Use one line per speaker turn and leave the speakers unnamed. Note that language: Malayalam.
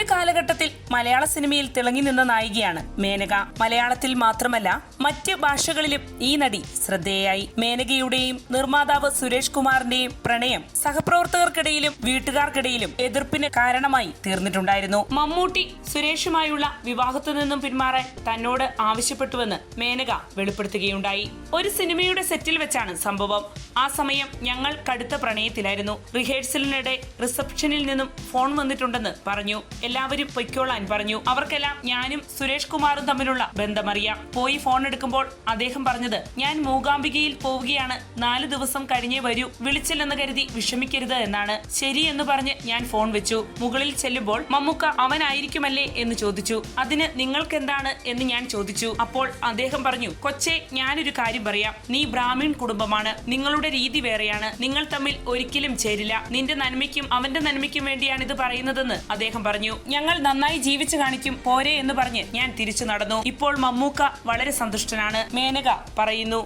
ഒരു കാലഘട്ടത്തിൽ മലയാള സിനിമയിൽ തിളങ്ങി നിന്ന നായികയാണ് മേനക. മലയാളത്തിൽ മാത്രമല്ല മറ്റ് ഭാഷകളിലും ഈ നടി ശ്രദ്ധേയായി. മേനകയുടെയും നിർമ്മാതാവ് സുരേഷ് കുമാറിന്റെയും പ്രണയം സഹപ്രവർത്തകർക്കിടയിലും വീട്ടുകാർക്കിടയിലും എതിർപ്പിന് കാരണമായി തീർന്നിട്ടുണ്ടായിരുന്നു. മമ്മൂട്ടി സുരേഷുമായുള്ള വിവാഹത്തു നിന്നും പിന്മാറാൻ തന്നോട് ആവശ്യപ്പെട്ടുവെന്ന് മേനക വെളിപ്പെടുത്തുകയുണ്ടായി. ഒരു സിനിമയുടെ സെറ്റിൽ വെച്ചാണ് സംഭവം. ആ സമയം ഞങ്ങൾ കടുത്ത പ്രണയത്തിലായിരുന്നു. റിഹേഴ്സലിനിടെ റിസപ്ഷനിൽ നിന്നും ഫോൺ വന്നിട്ടുണ്ടെന്ന് പറഞ്ഞു. എല്ലാവരും പൊയ്ക്കോളാൻ പറഞ്ഞു. അവർക്കെല്ലാം ഞാനും സുരേഷ് കുമാറും തമ്മിലുള്ള ബന്ധമറിയാം. പോയി ഫോൺ എടുക്കുമ്പോൾ അദ്ദേഹം പറഞ്ഞത് ഞാൻ മൂകാംബികയിൽ പോവുകയാണ്. നാല് ദിവസം കഴിഞ്ഞേ വരൂ. വിളിച്ചില്ലെന്ന് കരുതി വിഷമിക്കരുത് എന്നാണ്. ശരി എന്ന് പറഞ്ഞ് ഞാൻ ഫോൺ വെച്ചു. മുകളിൽ ചെല്ലുമ്പോൾ മമ്മൂക്ക അവനായിരിക്കുമല്ലേ? എന്ന് ചോദിച്ചു. അതിന് നിങ്ങൾക്കെന്താണ്? എന്ന് ഞാൻ ചോദിച്ചു. അപ്പോൾ അദ്ദേഹം പറഞ്ഞു കൊച്ചെ ഞാനൊരു കാര്യം പറയാം. നീ ബ്രാഹ്മിൺ കുടുംബമാണ്. നിങ്ങളുടെ രീതി വേറെയാണ്. നിങ്ങൾ തമ്മിൽ ഒരിക്കലും ചേരില്ല. നിന്റെ നന്മയ്ക്കും അവന്റെ നന്മയ്ക്കും വേണ്ടിയാണ് ഇത് പറയുന്നതെന്ന് അദ്ദേഹം പറഞ്ഞു. ഞങ്ങൾ നന്നായി ജീവിച്ചു കാണിക്കും പോരെ എന്ന് പറഞ്ഞ് ഞാൻ തിരിച്ചു നടന്നു. ഇപ്പോൾ മമ്മൂക്ക വളരെ സന്തുഷ്ടനാണ് മേനക പറയുന്നു.